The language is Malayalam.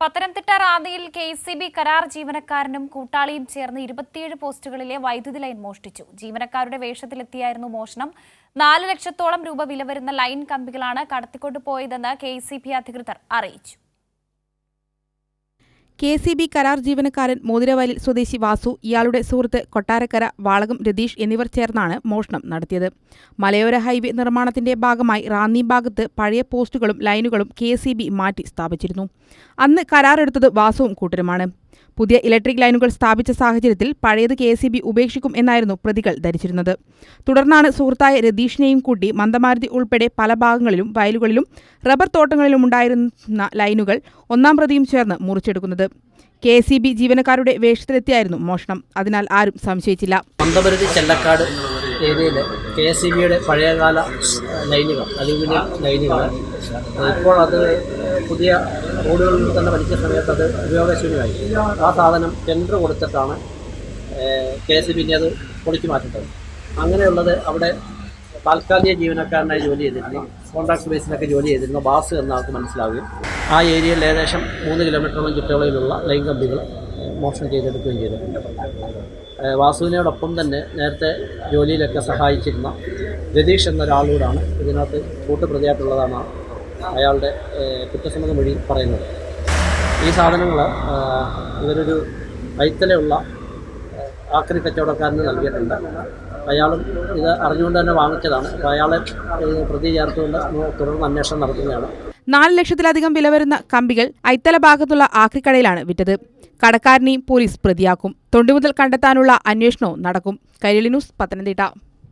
പത്തനംതിട്ട റാന്നിയിൽ കെ സി ബി കരാർ ജീവനക്കാരനും കൂട്ടാളിയും ചേർന്ന് ഇരുപത്തിയേഴ് പോസ്റ്റുകളിലെ വൈദ്യുതി ലൈൻ മോഷ്ടിച്ചു. ജീവനക്കാരുടെ വേഷത്തിലെത്തിയായിരുന്നു മോഷണം. നാല് ലക്ഷത്തോളം രൂപ വില വരുന്ന ലൈൻ കമ്പികളാണ് കടത്തിക്കൊണ്ടുപോയതെന്ന് കെ അധികൃതർ അറിയിച്ചു. കെ സി ബി കരാർ ജീവനക്കാരൻ മോതിരവയലിൽ സ്വദേശി വാസു ഇയാളുടെ സുഹൃത്ത് കൊട്ടാരക്കര വാളകം രതീഷ് എന്നിവർ ചേർന്നാണ് മോഷണം നടത്തിയത്. മലയോര ഹൈവേ നിർമ്മാണത്തിന്റെ ഭാഗമായി റാന്നി ഭാഗത്ത് പഴയ പോസ്റ്റുകളും ലൈനുകളും കെ മാറ്റി സ്ഥാപിച്ചിരുന്നു. അന്ന് കരാറെടുത്തത് വാസുവും കൂട്ടരുമാണ്. പുതിയ ഇലക്ട്രിക് ലൈനുകൾ സ്ഥാപിച്ച സാഹചര്യത്തിൽ പഴയത് കെ എസ് ഉപേക്ഷിക്കും എന്നായിരുന്നു പ്രതികൾ ധരിച്ചിരുന്നത്. തുടർന്നാണ് സുഹൃത്തായ രതീഷിനെയും കൂട്ടി മന്ദമാരുതി ഉൾപ്പെടെ പല ഭാഗങ്ങളിലും വയലുകളിലും റബ്ബർ തോട്ടങ്ങളിലും ഉണ്ടായിരുന്ന ലൈനുകൾ ഒന്നാം പ്രതിയും ചേർന്ന് മുറിച്ചെടുക്കുന്നത്. കെ എസ് ജീവനക്കാരുടെ വേഷത്തിലെത്തിയായിരുന്നു മോഷണം. അതിനാൽ ആരും സംശയിച്ചില്ല. ചെല്ലക്കാട് ഏരിയയിൽ കെ എസ് സി ബിയുടെ പഴയകാല ലൈനുകൾ അലൂമിനിയം ലൈനുകൾ ഇപ്പോൾ അത് പുതിയ റോഡുകളിൽ തന്നെ വലിച്ച സമയത്ത് അത് ഉപയോഗശൂന്യമായി. ആ സാധനം ടെൻഡർ കൊടുത്തിട്ടാണ് കെ എസ് സി ബിന്റെ അത് പൊളിച്ചു മാറ്റിട്ടത് അങ്ങനെയുള്ളത് അവിടെ താൽക്കാലിക ജീവനക്കാരനായി ജോലി ചെയ്തിരുന്ന. കോൺട്രാക്ട് ബേസിലൊക്കെ ജോലി ചെയ്തിരുന്ന. ബാസ് എന്ന ആൾക്ക് മനസ്സിലാവുകയും ആ ഏരിയയിൽ ഏകദേശം മൂന്ന് കിലോമീറ്ററോളം ചുറ്റളവിലുള്ള ലൈൻ കമ്പികൾ മോഷണം ചെയ്തെടുക്കുകയും ചെയ്തു. വാസുവിനോടൊപ്പം തന്നെ നേരത്തെ ജോലിയിലൊക്കെ സഹായിച്ചിരുന്ന രതീഷ് എന്നൊരാളോടാണ് ഇതിനകത്ത് കൂട്ടുപ്രതിയായിട്ടുള്ളതാണ് അയാളുടെ കുറ്റസമ്മതം മൊഴി പറയുന്നത്. ഈ സാധനങ്ങൾ ഇവരൊരു വൈത്തലയുള്ള ആക്രി കച്ചവടക്കാരന് നൽകിയിട്ടുണ്ട്. അയാളും ഇത് അറിഞ്ഞുകൊണ്ട് തന്നെ വാങ്ങിച്ചതാണ്. അപ്പോൾ അയാളെ പ്രതി ചേർത്തുകൊണ്ട് തുടർന്ന് അന്വേഷണം നടത്തുകയാണ്. നാല് ലക്ഷത്തിലധികം വില വരുന്ന കമ്പികൾ ഐത്തല ഭാഗത്തുള്ള ആക്രിക്കടയിലാണ് വിറ്റത്. കടക്കാരനെയും പോലീസ് പ്രതിയാക്കും. തൊണ്ടി മുതൽ കണ്ടെത്താനുള്ള അന്വേഷണവും നടക്കും. കൈരളി ന്യൂസ് പത്തനംതിട്ട.